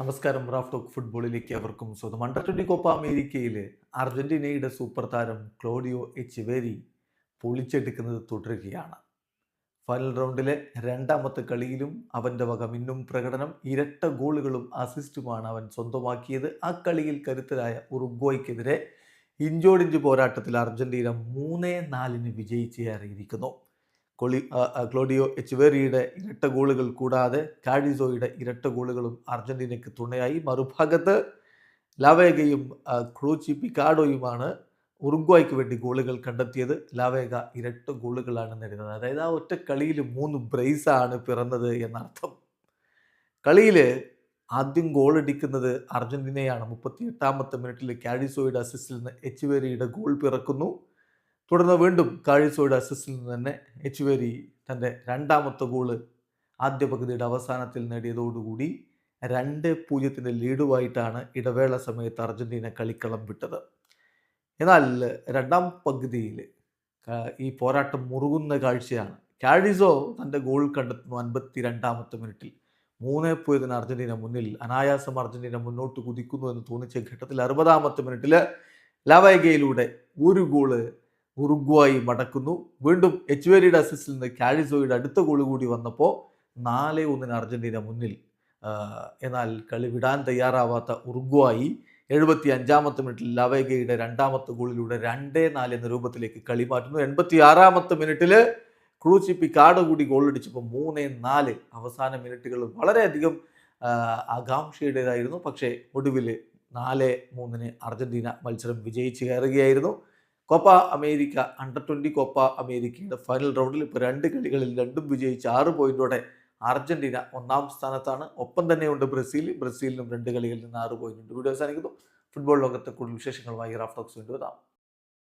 നമസ്കാരം Raf talk ഫുട്ബോളിലേക്ക് അവർക്കും സ്വന്തം അണ്ടർ ട്വന്റി കോപ്പ അമേരിക്കയിൽ അർജന്റീനയുടെ സൂപ്പർ താരം ക്ലോഡിയോ എച്ചിവേരി പൊളിച്ചെടുക്കുന്നത് തുടരുകയാണ്. ഫൈനൽ റൗണ്ടിലെ രണ്ടാമത്തെ കളിയിലും അവന്റെ വക മിന്നും പ്രകടനം ഇരട്ട ഗോളുകളും അസിസ്റ്റുമാണ് അവൻ സ്വന്തമാക്കിയത്. ആ കളിയിൽ കരുത്തരായ ഉറുഗ്വയ്ക്കെതിരെ ഇഞ്ചോടിഞ്ച് പോരാട്ടത്തിൽ അർജന്റീന മൂന്നേ നാലിന് വിജയിച്ചേറിയിരിക്കുന്നു. കൊളി ക്ലോഡിയോ എച്ചുവേറിയുടെ ഇരട്ട ഗോളുകൾ കൂടാതെ കാഡിസോയുടെ ഇരട്ട ഗോളുകളും അർജന്റീനയ്ക്ക് തുണയായി. മറുഭാഗത്ത് ലാവേഗയും ക്രൂച്ചി പിക്കാഡോയുമാണ് ഉറുഗ്വായ്ക്ക് വേണ്ടി ഗോളുകൾ കണ്ടെത്തിയത്. ലാവേഗ ഇരട്ട ഗോളുകളാണ് നേടുന്നത്. അതായത് ആ ഒറ്റ കളിയിൽ മൂന്ന് ബ്രേസാണ് പിറന്നത് എന്നർത്ഥം. കളിയിൽ ആദ്യം ഗോൾ അടിക്കുന്നത് അർജന്റീനയാണ്. മുപ്പത്തി എട്ടാമത്തെ മിനിറ്റിൽ കാഡിസോയുടെ അസിസ്റ്റിൽ നിന്ന് എച്ചുവേരിയുടെ ഗോൾ പിറക്കുന്നു. തുടർന്ന് വീണ്ടും കാഴിസോയുടെ അസിസ്റ്റിൽ നിന്ന് തന്നെ എച്ചുവേരി തന്റെ രണ്ടാമത്തെ ഗോൾ ആദ്യ പകുതിയുടെ അവസാനത്തിൽ നേടിയതോടുകൂടി രണ്ട് പൂജ്യത്തിന്റെ ലീഡുമായിട്ടാണ് ഇടവേള സമയത്ത് അർജന്റീന കളിക്കളം വിട്ടത്. എന്നാൽ രണ്ടാം പകുതിയിൽ ഈ പോരാട്ടം മുറുകുന്ന കാഴ്ചയാണ്. കാഴിസോ തന്റെ ഗോൾ കണ്ടെത്തുന്നു അൻപത്തി രണ്ടാമത്തെ മിനിറ്റിൽ മൂന്ന് പൂജ്യത്തിന് അർജന്റീന മുന്നിൽ അനായാസം അർജന്റീന മുന്നോട്ട് കുതിക്കുന്നു എന്ന് തോന്നിച്ച ഘട്ടത്തിൽ അറുപതാമത്തെ മിനിറ്റിൽ ലവൈഗയിലൂടെ ഒരു ഗോൾ ഉറുഗ്വായി മടക്കുന്നു. വീണ്ടും എച്ചുവേരിയുടെ അസിസ്റ്റിൽ നിന്ന് കാഴിസോയുടെ അടുത്ത ഗോൾ കൂടി വന്നപ്പോൾ നാല് ഒന്നിന് അർജന്റീന മുന്നിൽ. എന്നാൽ കളി വിടാൻ തയ്യാറാവാത്ത ഉറുഗ്വായി എഴുപത്തി അഞ്ചാമത്തെ മിനിറ്റിൽ ലവേഗയുടെ രണ്ടാമത്തെ ഗോളിലൂടെ രണ്ടേ നാല് എന്ന രൂപത്തിലേക്ക് കളി മാറ്റുന്നു. എൺപത്തി ആറാമത്തെ മിനിറ്റിൽ ക്രൂച്ചിപ്പി കാട് കൂടി ഗോളടിച്ചപ്പോൾ മൂന്നേ നാല് അവസാന മിനിറ്റുകൾ വളരെയധികം ആകാംക്ഷയുടേതായിരുന്നു. പക്ഷേ ഒടുവിൽ നാല് മൂന്നിന് അർജന്റീന മത്സരം വിജയിച്ച് കയറുകയായിരുന്നു. Copa America under twenty Copa അമേരിക്കയുടെ ഫൈനൽ റൗണ്ടിൽ ഇപ്പോൾ രണ്ട് കളികളിൽ രണ്ടും വിജയിച്ച് ആറ് പോയിന്റോടെ അർജന്റീന ഒന്നാം സ്ഥാനത്താണ്. ഒപ്പം തന്നെയുണ്ട് ബ്രസീൽ. ബ്രസീലിനും രണ്ട് കളികളിൽ നിന്ന് ആറ് ഉണ്ട്. വീഡിയോ അവസാനിക്കുന്നു. ഫുട്ബോൾ ലോകത്തെ കൂടുതൽ വിശേഷങ്ങളുമായി റാഫ്റ്റോക്സ് വീണ്ടും വരാം.